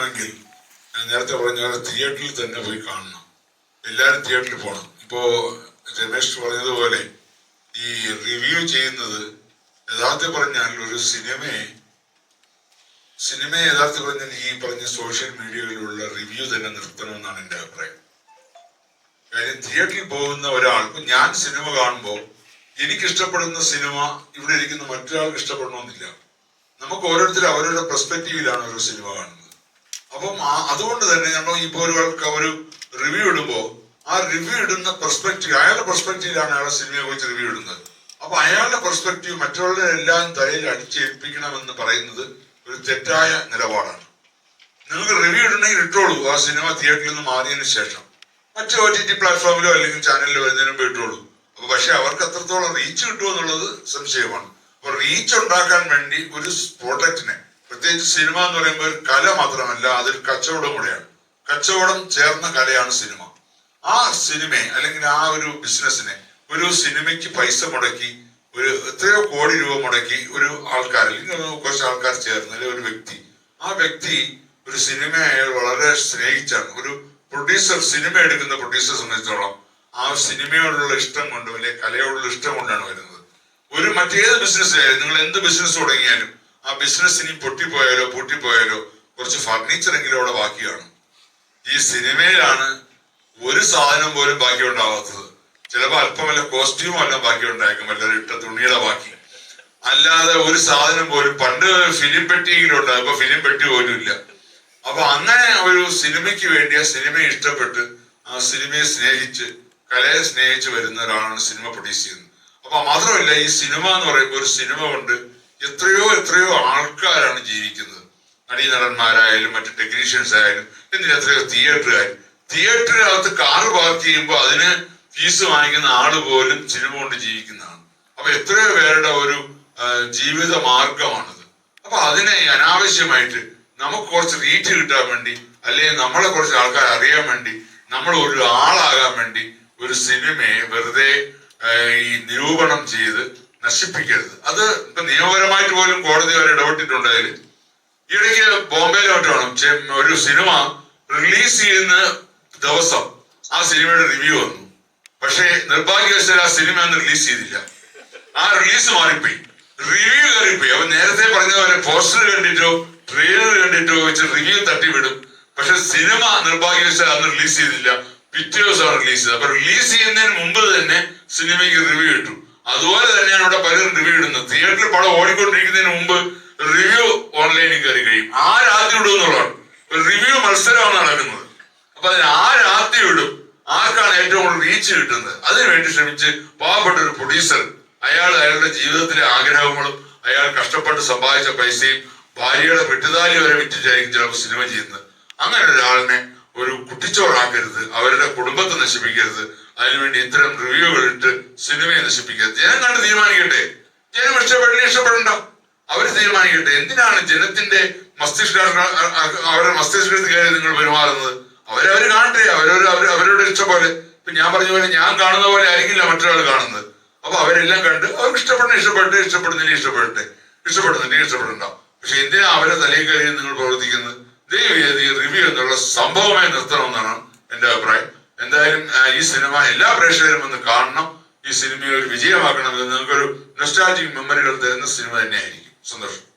ഞാൻ നേരത്തെ പറഞ്ഞ പോലെ തിയേറ്ററിൽ തന്നെ പോയി കാണണം. എല്ലാവരും തിയേറ്ററിൽ പോകണം ഇപ്പോ രമേശ് പറഞ്ഞതുപോലെ ഈ റിവ്യൂ ചെയ്യുന്നത് യഥാർത്ഥത്തിൽ പറഞ്ഞാൽ ഒരു സിനിമയെ സിനിമയെ യഥാർത്ഥത്തിൽ പറഞ്ഞാൽ ഈ പറഞ്ഞ സോഷ്യൽ മീഡിയയിലുള്ള റിവ്യൂ തന്നെ നിർത്തണമെന്നാണ് എന്റെ അഭിപ്രായം. കാര്യം തിയേറ്ററിൽ പോകുന്ന ഒരാൾ ഇപ്പൊ ഞാൻ സിനിമ കാണുമ്പോൾ എനിക്ക് ഇഷ്ടപ്പെടുന്ന സിനിമ ഇവിടെ ഇരിക്കുന്ന മറ്റൊരാൾക്ക് ഇഷ്ടപ്പെടണമെന്നില്ല. നമുക്ക് ഓരോരുത്തരും അവരുടെ പെർസ്പെക്റ്റീവിലാണ് ഓരോ സിനിമ കാണുന്നത്. അപ്പം അതുകൊണ്ട് തന്നെ നമ്മൾ ഇപ്പോൾ ഒരു ഒരു റിവ്യൂ ഇടുമ്പോൾ ആ റിവ്യൂ ഇടുന്ന പെർസ്പെക്റ്റീവ് അയാളുടെ പെർസ്പെക്റ്റീവിലാണ് അയാളെ സിനിമയെ കുറിച്ച് റിവ്യൂ ഇടുന്നത്. അപ്പൊ അയാളുടെ പെർസ്പെക്റ്റീവ് മറ്റുള്ളവരുടെ എല്ലാം തലയിൽ അടിച്ചേൽപ്പിക്കണമെന്ന് പറയുന്നത് ഒരു തെറ്റായ നിലപാടാണ്. നിങ്ങൾക്ക് റിവ്യൂ ഇടണമെങ്കിൽ ഇട്ടോളൂ ആ സിനിമ തിയേറ്ററിൽ നിന്ന് മാറിയതിനു ശേഷം. മറ്റു ഒ ടി ടി പ്ലാറ്റ്ഫോമിലോ അല്ലെങ്കിൽ ചാനലിലോ വരുന്നതിനും ഇട്ടോളൂ. അപ്പൊ പക്ഷെ അവർക്ക് എത്രത്തോളം റീച്ച് കിട്ടുമോ എന്നുള്ളത് സംശയമാണ്. അപ്പൊ റീച്ച് ഉണ്ടാക്കാൻ വേണ്ടി ഒരു പ്രോഡക്റ്റിനെ പ്രത്യേകിച്ച് സിനിമ എന്ന് പറയുമ്പോൾ ഒരു കല മാത്രമല്ല അതിൽ കച്ചവടം കൂടെയാണ്. കച്ചവടം ചേർന്ന കലയാണ് സിനിമ. ആ സിനിമയെ അല്ലെങ്കിൽ ആ ഒരു ബിസിനസ്സിനെ ഒരു സിനിമയ്ക്ക് പൈസ മുടക്കി ഒരു എത്രയോ കോടി രൂപ മുടക്കി ഒരു ആൾക്കാർ അല്ലെങ്കിൽ കുറച്ച് ആൾക്കാർ ചേർന്ന് അല്ലെങ്കിൽ ഒരു വ്യക്തി. ആ വ്യക്തി ഒരു സിനിമ അയാൾ വളരെ സ്നേഹിച്ചാണ്. ഒരു പ്രൊഡ്യൂസർ സിനിമ എടുക്കുന്ന പ്രൊഡ്യൂസറെ സംബന്ധിച്ചോളം ആ സിനിമയോടുള്ള ഇഷ്ടം കൊണ്ടും അല്ലെങ്കിൽ കലയോടുള്ള ഇഷ്ടം കൊണ്ടാണ് വരുന്നത്. ഒരു മറ്റേത് ബിസിനസ് നിങ്ങൾ എന്ത് ബിസിനസ് തുടങ്ങിയാലും ആ ബിസിനസ് ഇനി പൊട്ടിപ്പോയാലോ പൂട്ടിപ്പോയാലോ കുറച്ച് ഫർണിച്ചർ എങ്കിലും അവിടെ ബാക്കിയാണ്. ഈ സിനിമയിലാണ് ഒരു സാധനം പോലും ബാക്കി ഉണ്ടാവാത്തത് ചിലപ്പോൾ അല്പമല്ല കോസ്റ്റ്യൂം അല്ല ബാക്കി ഉണ്ടായിരിക്കും വല്ലൊരു ഇട്ട തുണിയുടെ ബാക്കി. അല്ലാതെ ഒരു സാധനം പോലും പണ്ട് ഫിലിം പെട്ടിയിലുണ്ട് ഇപ്പൊ ഫിലിം പെട്ടി പോലും ഇല്ല. അപ്പൊ അങ്ങനെ ഒരു സിനിമയ്ക്ക് വേണ്ടി ആ സിനിമയെ ഇഷ്ടപ്പെട്ട് ആ സിനിമയെ സ്നേഹിച്ച് കലയെ സ്നേഹിച്ച് വരുന്ന ഒരാളാണ് സിനിമ പ്രൊഡ്യൂസ് ചെയ്യുന്നത്. അപ്പൊ മാത്രമല്ല ഈ സിനിമ എന്ന് പറയുമ്പോൾ ഒരു സിനിമ കൊണ്ട് എത്രയോ എത്രയോ ആൾക്കാരാണ് ജീവിക്കുന്നത്. നടീനടന്മാരായാലും മറ്റു ടെക്നീഷ്യൻസ് ആയാലും എന്തിന് എത്രയോ തിയേറ്ററുകാർ തിയേറ്ററിനകത്ത് കാറ് പാർക്ക് ചെയ്യുമ്പോൾ അതിന് ഫീസ് വാങ്ങിക്കുന്ന ആൾ പോലും സിനിമ കൊണ്ട് ജീവിക്കുന്നതാണ്. അപ്പൊ എത്രയോ പേരുടെ ഒരു ജീവിത മാർഗമാണത്. അപ്പൊ അതിനെ അനാവശ്യമായിട്ട് നമുക്ക് കുറച്ച് റീച്ച് കിട്ടാൻ വേണ്ടി അല്ലെങ്കിൽ നമ്മളെ കുറച്ച് ആൾക്കാർ അറിയാൻ വേണ്ടി നമ്മൾ ഒരു ആളാകാൻ വേണ്ടി ഒരു സിനിമയെ വെറുതെ ഈ നിരൂപണം ചെയ്ത് നശിപ്പിക്കരുത്. അത് ഇപ്പൊ നിയമപരമായിട്ട് പോലും കോടതി വരെ ഇടപെട്ടിട്ടുണ്ട് അതിൽ ഇടയ്ക്ക് ബോംബെയിലെ ഒരു സിനിമ റിലീസ് ചെയ്യുന്ന ദിവസം ആ സിനിമയുടെ റിവ്യൂ വന്നു. പക്ഷേ നിർഭാഗ്യവശാൽ ആ സിനിമ അന്ന് റിലീസ് ചെയ്തില്ല. ആ റിലീസ് മാറിപ്പോയി. റിവ്യൂ കയറിപ്പോയി. അവൻ നേരത്തെ പറഞ്ഞ പോലെ പോസ്റ്റർ കണ്ടിട്ടോ ട്രെയിലർ കണ്ടിട്ടോ വെച്ച് റിവ്യൂ തട്ടിവിടും. പക്ഷെ സിനിമ നിർഭാഗ്യവശാൽ അന്ന് റിലീസ് ചെയ്തില്ല. പിറ്റേ ദിവസമാണ് റിലീസ് ചെയ്തത്. അപ്പൊ റിലീസ് ചെയ്യുന്നതിന് മുമ്പ് തന്നെ സിനിമയ്ക്ക് റിവ്യൂ കിട്ടും. അതുപോലെ തന്നെയാണ് ഇവിടെ പലരും റിവ്യൂ ഇടുന്നത്. തിയേറ്ററിൽ പടം ഓടിക്കൊണ്ടിരിക്കുന്നതിന് മുമ്പ് റിവ്യൂ ഓൺലൈനിൽ കയറി കഴിയും. രാത്രി ഇടും എന്നുള്ളതാണ്. റിവ്യൂ മത്സരമാണ് നടക്കുന്നത്. അപ്പൊ അതിന് രാത്രി ഇടും. ആർക്കാണ് ഏറ്റവും കൂടുതൽ റീച്ച് കിട്ടുന്നത്? അതിനുവേണ്ടി ശ്രമിച്ച് പാവപ്പെട്ട ഒരു പ്രൊഡ്യൂസർ അയാൾ അയാളുടെ ജീവിതത്തിലെ ആഗ്രഹങ്ങളും അയാൾ കഷ്ടപ്പെട്ട് സമ്പാദിച്ച പൈസയും ഭാര്യയുടെ വെട്ടുതാലി വരെ വിറ്റിട്ടായിരിക്കും ചിലപ്പോൾ സിനിമ ചെയ്യുന്നത്. അങ്ങനെ ഒരാളിനെ ഒരു കുട്ടിച്ചോറാക്കരുത് അവരുടെ കുടുംബത്തെ നശിപ്പിക്കരുത് അതിനുവേണ്ടി ഇത്തരം റിവ്യൂകൾ ഇട്ട് സിനിമയെ നശിപ്പിക്കുക. ജനം കണ്ട് തീരുമാനിക്കട്ടെ. ജനം ഇഷ്ടപ്പെടില്ല ഇഷ്ടപ്പെടണ്ട അവർ തീരുമാനിക്കട്ടെ. എന്തിനാണ് ജനത്തിന്റെ മസ്തിഷ്ക അവരുടെ മസ്തിഷ്കത്തിൽ കയറി നിങ്ങൾ പെരുമാറുന്നത്? അവരവര് കാണട്ടെ. അവരവര് അവർ അവരുടെ ഇഷ്ടം പോലെ. ഇപ്പൊ ഞാൻ പറഞ്ഞ പോലെ ഞാൻ കാണുന്ന പോലെ ആയിരിക്കില്ല മറ്റൊരാൾ കാണുന്നത്. അപ്പൊ അവരെല്ലാം കണ്ട് അവർക്ക് ഇഷ്ടപ്പെടുന്ന ഇഷ്ടപ്പെട്ട് ഇഷ്ടപ്പെടുന്നില്ല ഇഷ്ടപ്പെടട്ടെ. ഇഷ്ടപ്പെടുന്നില്ല ഇഷ്ടപ്പെടണ്ട? പക്ഷെ എന്തിനാ അവരെ തലയിൽ കയറി നിങ്ങൾ പ്രവർത്തിക്കുന്നത്? ദൈവം റിവ്യൂ എന്നുള്ള സംഭവമായി നിർത്തണം എന്നാണ് എന്റെ അഭിപ്രായം. ഈ സിനിമ എല്ലാ പ്രേക്ഷകരും ഒന്ന് കാണണം. ഈ സിനിമയെ ഒരു വിജയമാക്കണമെന്ന് നിങ്ങൾക്കൊരു നൊസ്റ്റാൾജിക് മെമ്മറികൾ തരുന്ന സിനിമ തന്നെയായിരിക്കും. സന്തോഷം.